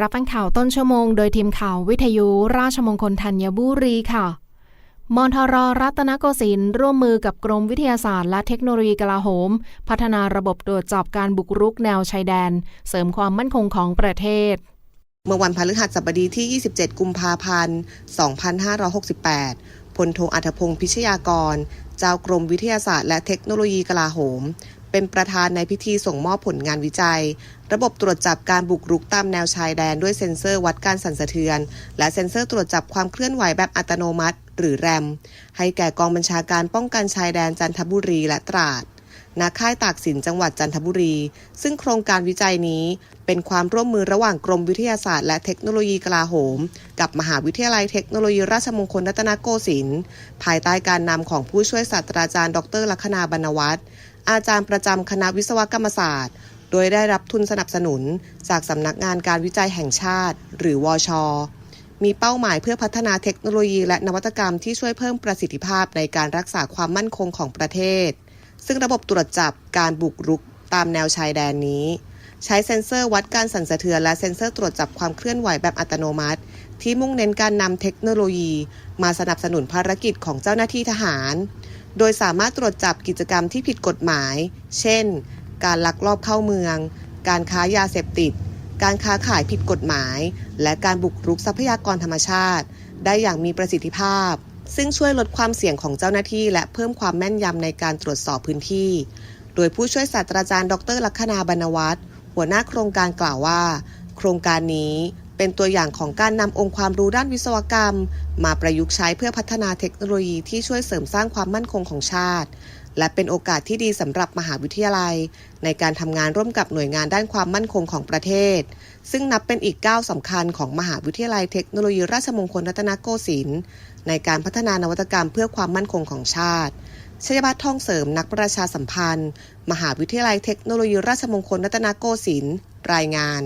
รับฟังข่าวต้นชั่วโมงโดยทีมข่าววิทยุราชมงคลธัญบุรีค่ะมทรรัตนโกสินทร์ร่วมมือกับกรมวิทยาศาสตร์และเทคโนโลยีกลาโหม พัฒนาระบบตรวจจับการบุกรุกแนวชายแดน เสริมความมั่นคงของประเทศ เมื่อวันพฤหัสบดีที่ 27 กุมภาพันธ์ 2568พลโทอัธพงศ์พิชยากร เจ้ากรมวิทยาศาสตร์และเทคโนโลยีกลาโหม เป็นประธานในพิธีส่งมอบผลงานวิจัย ระบบตรวจจับการบุกรุกตามแนวชายแดนด้วยเซ็นเซอร์วัดการสั่นสะเทือน และเซ็นเซอร์ตรวจจับความเคลื่อนไหวแบบอัตโนมัติ หรือแรม ให้แก่กองบัญชาการป้องกันชายแดนจันทบุรีและตราดณค่ายตากสินจังหวัดจันทบุรี ซึ่งโครงการวิจัยนี้เป็นความร่วมมือระหว่างกรมวิทยาศาสตร์และเทคโนโลยีกลาโหม กับมหาวิทยาลัยเทคโนโลยีราชมงคลรัตนโกสินทร์ภายใต้การนำของผู้ช่วยศาสตราจารย์ ดรลัคนาบรรณวัฒน์ อาจารย์ประจำคณะวิศวกรรมศาสตร์ โดยได้รับทุนสนับสนุน จากสำนักงานการวิจัยแห่งชาติ หรือวอชมีเป้าหมายเพื่อพัฒนาเทคโนโลยีและนวัตกรรมที่ช่วยเพิ่มประสิทธิภาพในการรักษาความมั่นคงของประเทศ ซึ่งระบบตรวจจับการบุกรุกตามแนวชายแดนนี้ ใช้เซ็นเซอร์วัดการสั่นสะเทือนและเซ็นเซอร์ตรวจจับความเคลื่อนไหวแบบอัตโนมัติ ที่มุ่งเน้นการนำเทคโนโลยี มาสนับสนุนภารกิจของเจ้าหน้าที่ทหาร โดยสามารถตรวจจับกิจกรรมที่ผิดกฎหมาย เช่น การลักลอบเข้าเมือง การค้ายาเสพติด การค้าขายผิดกฎหมาย และการบุกรุกทรัพยากรธรรมชาติ ได้อย่างมีประสิทธิภาพ ซึ่งช่วยลดความเสี่ยงของเจ้าหน้าที่ และเพิ่มความแม่นยำในการตรวจสอบพื้นที่ โดยผู้ช่วยศาสตราจารย์ ดรลัคนาบรรณวัฒน์หัวหน้าโครงการกล่าวว่า โครงการนี้ เป็นตัวอย่างของการนำองค์ความรู้ด้านวิศวกรรม มาประยุกต์ใช้เพื่อพัฒนาเทคโนโลยีที่ช่วยเสริมสร้างความมั่นคงของชาติ และเป็นโอกาสที่ดีสำหรับมหาวิทยาลัย ในการทำงานร่วมกับหน่วยงานด้านความมั่นคงของประเทศ ซึ่งนับเป็นอีกก้าวสำคัญของมหาวิทยาลัยเทคโนโลยีราชมงคลรัตนโกสินทร์ในการพัฒนานวัตกรรมเพื่อความมั่นคงของชาติชยบัตรทองเสริมนักประชาสัมพันธ์ มหาวิทยาลัยเทคโนโลยีราชมงคลรัตนโกสินทร์รายงาน